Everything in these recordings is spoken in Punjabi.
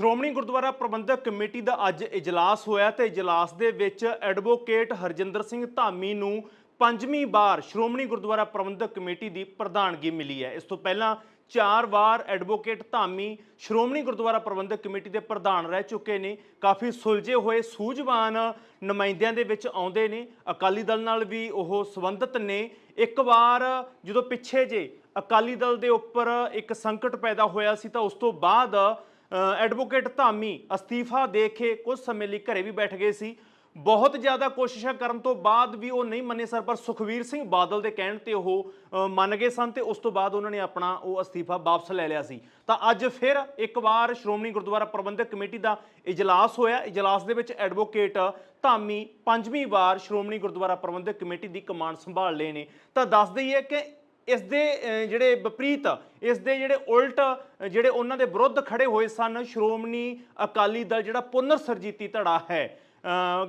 ਸ਼੍ਰੋਮਣੀ ਗੁਰਦੁਆਰਾ ਪ੍ਰਬੰਧਕ ਕਮੇਟੀ ਦਾ ਅੱਜ ਇਜਲਾਸ ਹੋਇਆ ਤੇ ਇਜਲਾਸ ਦੇ ਵਿੱਚ ਐਡਵੋਕੇਟ ਹਰਜਿੰਦਰ ਸਿੰਘ ਧਾਮੀ ਨੂੰ ਪੰਜਵੀਂ ਵਾਰ ਸ਼੍ਰੋਮਣੀ ਗੁਰਦੁਆਰਾ ਪ੍ਰਬੰਧਕ ਕਮੇਟੀ ਦੀ ਪ੍ਰਧਾਨਗੀ ਮਿਲੀ ਹੈ। ਇਸ ਤੋਂ ਪਹਿਲਾਂ ਚਾਰ ਵਾਰ ਐਡਵੋਕੇਟ ਧਾਮੀ ਸ਼੍ਰੋਮਣੀ ਗੁਰਦੁਆਰਾ ਪ੍ਰਬੰਧਕ ਕਮੇਟੀ ਦੇ ਪ੍ਰਧਾਨ ਰਹਿ ਚੁੱਕੇ ਨੇ। ਕਾਫੀ ਸੁਲਝੇ ਹੋਏ, ਸੂਝਵਾਨ ਨੁਮਾਇੰਦਿਆਂ ਦੇ ਵਿੱਚ ਆਉਂਦੇ ਨੇ। ਅਕਾਲੀ ਦਲ ਨਾਲ ਵੀ ਉਹ ਸੰਬੰਧਿਤ ਨੇ। ਇੱਕ ਵਾਰ ਜਦੋਂ ਪਿੱਛੇ ਜੇ ਅਕਾਲੀ ਦਲ ਦੇ ਉੱਪਰ ਇੱਕ ਸੰਕਟ ਪੈਦਾ ਹੋਇਆ ਸੀ ਤਾਂ ਉਸ ਤੋਂ ਬਾਅਦ ਐਡਵੋਕੇਟ ਧਾਮੀ ਅਸਤੀਫਾ ਦੇ ਕੇ ਕੁਝ ਸਮੇਂ ਲਈ ਘਰੇ ਵੀ ਬੈਠ ਗਏ ਸੀ। ਬਹੁਤ ਜ਼ਿਆਦਾ ਕੋਸ਼ਿਸ਼ਾਂ ਕਰਨ ਤੋਂ ਬਾਅਦ ਵੀ ਉਹ ਨਹੀਂ ਮੰਨੇ ਸਰ ਪਰ ਸੁਖਵੀਰ ਸਿੰਘ ਬਾਦਲ ਦੇ ਕਹਿਣ ਤੇ ਉਹ ਮੰਨ ਗਏ ਸਨ ਤੇ ਉਸ ਤੋਂ ਬਾਅਦ ਉਹਨਾਂ ਨੇ ਆਪਣਾ ਉਹ ਅਸਤੀਫਾ ਵਾਪਸ ਲੈ ਲਿਆ ਸੀ। ਤਾਂ ਅੱਜ ਫਿਰ ਇੱਕ ਵਾਰ ਸ਼੍ਰੋਮਣੀ ਗੁਰਦੁਆਰਾ ਪ੍ਰਬੰਧਕ ਕਮੇਟੀ ਦਾ ਇਜਲਾਸ ਹੋਇਆ। ਇਜਲਾਸ ਦੇ ਵਿੱਚ ਐਡਵੋਕੇਟ ਧਾਮੀ ਪੰਜਵੀਂ ਵਾਰ ਸ਼੍ਰੋਮਣੀ ਗੁਰਦੁਆਰਾ ਪ੍ਰਬੰਧਕ ਕਮੇਟੀ ਦੀ ਕਮਾਂਡ ਸੰਭਾਲ ਲਏ ਨੇ। ਤਾਂ ਦੱਸ ਦਈਏ ਕਿ ਇਸ ਦੇ ਜਿਹੜੇ ਵਿਪਰੀਤ, ਇਸ ਦੇ ਜਿਹੜੇ ਉਲਟ ਜਿਹੜੇ ਉਹਨਾਂ ਦੇ ਵਿਰੁੱਧ ਖੜੇ ਹੋਏ ਸਨ, ਸ਼੍ਰੋਮਣੀ ਅਕਾਲੀ ਦਲ ਜਿਹੜਾ ਪੁਨਰ ਸਰਜੀਤੀ ਧੜਾ ਹੈ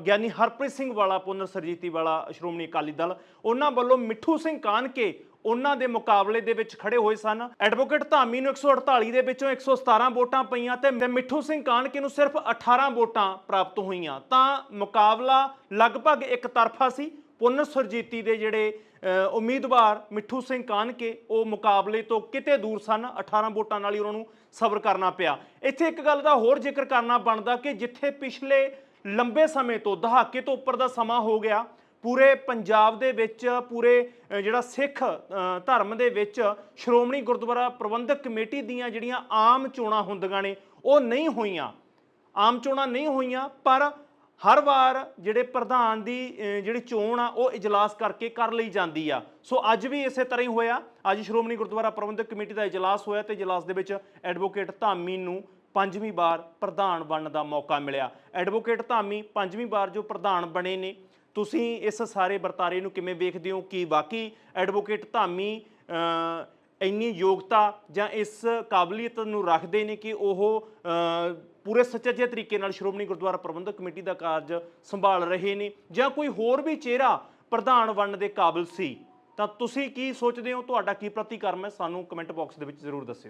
ਗਿਆਨੀ ਹਰਪ੍ਰੀਤ ਸਿੰਘ ਵਾਲਾ ਪੁਨਰ ਸਰਜੀਤੀ ਵਾਲਾ ਸ਼੍ਰੋਮਣੀ ਅਕਾਲੀ ਦਲ, ਉਹਨਾਂ ਵੱਲੋਂ ਮਿੱਠੂ ਸਿੰਘ ਕਾਨਕੇ ਉਹਨਾਂ ਦੇ ਮੁਕਾਬਲੇ ਦੇ ਵਿੱਚ ਖੜੇ ਹੋਏ ਸਨ। ਐਡਵੋਕੇਟ ਧਾਮੀ ਨੂੰ 148 ਦੇ ਵਿੱਚੋਂ 117 ਵੋਟਾਂ ਪਈਆਂ ਤੇ ਤੇ ਮਿੱਠੂ ਸਿੰਘ ਕਾਨਕੇ ਨੂੰ ਸਿਰਫ 18 ਵੋਟਾਂ ਪ੍ਰਾਪਤ ਹੋਈਆਂ। ਤਾਂ ਮੁਕਾਬਲਾ ਲਗਭਗ ਇੱਕ ਤਰਫਾ ਸੀ ਪੁੰਨ ਸੁਰਜੀਤੀ ਦੇ ਜਿਹੜੇ ਉਮੀਦਵਾਰ ਮਿੱਠੂ ਸਿੰਘ ਕਾਨਕੇ, ਉਹ ਮੁਕਾਬਲੇ ਤੋਂ ਕਿਤੇ ਦੂਰ ਸਨ। 18 ਵੋਟਾਂ ਨਾਲ ਹੀ ਉਹਨਾਂ ਨੂੰ ਸਬਰ ਕਰਨਾ ਪਿਆ। ਇੱਥੇ ਇੱਕ ਗੱਲ ਦਾ ਹੋਰ ਜ਼ਿਕਰ ਕਰਨਾ ਬਣਦਾ ਕਿ ਜਿੱਥੇ ਪਿਛਲੇ ਲੰਬੇ ਸਮੇਂ ਤੋਂ, ਦਹਾਕੇ ਤੋਂ ਉੱਪਰ ਦਾ ਸਮਾਂ ਹੋ ਗਿਆ, ਪੂਰੇ ਪੰਜਾਬ ਦੇ ਵਿੱਚ, ਪੂਰੇ ਜਿਹੜਾ ਸਿੱਖ ਧਰਮ ਦੇ ਵਿੱਚ ਸ਼੍ਰੋਮਣੀ ਗੁਰਦੁਆਰਾ ਪ੍ਰਬੰਧਕ ਕਮੇਟੀ ਦੀਆਂ ਜਿਹੜੀਆਂ ਆਮ ਚੋਣਾਂ ਹੁੰਦੀਆਂ ਨੇ, ਉਹ ਨਹੀਂ ਹੋਈਆਂ। ਆਮ ਚੋਣਾਂ ਨਹੀਂ ਹੋਈਆਂ, ਪਰ ਹਰ ਵਾਰ ਜਿਹੜੇ ਪ੍ਰਧਾਨ ਦੀ ਜਿਹੜੀ ਚੋਣ ਆ, ਉਹ ਇਜਲਾਸ ਕਰਕੇ ਕਰ ਲਈ ਜਾਂਦੀ ਆ। ਸੋ ਅੱਜ ਵੀ ਇਸੇ ਤਰ੍ਹਾਂ ਹੀ ਹੋਇਆ। ਅੱਜ ਸ਼੍ਰੋਮਣੀ ਗੁਰਦੁਆਰਾ ਪ੍ਰਬੰਧਕ ਕਮੇਟੀ ਦਾ ਇਜਲਾਸ ਹੋਇਆ ਤੇ ਇਜਲਾਸ ਦੇ ਵਿੱਚ ਐਡਵੋਕੇਟ ਧਾਮੀ ਨੂੰ ਪੰਜਵੀਂ ਵਾਰ ਪ੍ਰਧਾਨ ਬਣਨ ਦਾ ਮੌਕਾ ਮਿਲਿਆ। ਐਡਵੋਕੇਟ ਧਾਮੀ ਪੰਜਵੀਂ ਵਾਰ ਜੋ ਪ੍ਰਧਾਨ ਬਣੇ ਨੇ, ਤੁਸੀਂ ਇਸ ਸਾਰੇ ਵਰਤਾਰੇ ਨੂੰ ਕਿਵੇਂ ਵੇਖਦੇ ਹੋ? ਕਿ ਵਾਕਈ ਐਡਵੋਕੇਟ ਧਾਮੀ ਇੰਨੀ ਯੋਗਤਾ ਜਾਂ ਇਸ ਕਾਬਲੀਅਤ ਨੂੰ ਰੱਖਦੇ ਨੇ ਕਿ ਉਹ ਪੂਰੇ ਸੁਚੱਜੇ ਤਰੀਕੇ ਨਾਲ ਸ਼੍ਰੋਮਣੀ ਗੁਰਦੁਆਰਾ ਪ੍ਰਬੰਧਕ ਕਮੇਟੀ ਦਾ ਕਾਰਜ ਸੰਭਾਲ ਰਹੇ ਨੇ ਜਾਂ ਕੋਈ ਹੋਰ ਵੀ ਚਿਹਰਾ ਪ੍ਰਧਾਨ ਬਣਨ ਦੇ ਕਾਬਿਲ ਸੀ, ਤਾਂ ਤੁਸੀਂ ਕੀ ਸੋਚਦੇ ਹੋ? ਤੁਹਾਡਾ ਕੀ ਪ੍ਰਤੀਕਰਮ ਹੈ? ਸਾਨੂੰ ਕਮੈਂਟ ਬਾਕਸ ਦੇ ਵਿੱਚ ਜ਼ਰੂਰ ਦੱਸਿਓ।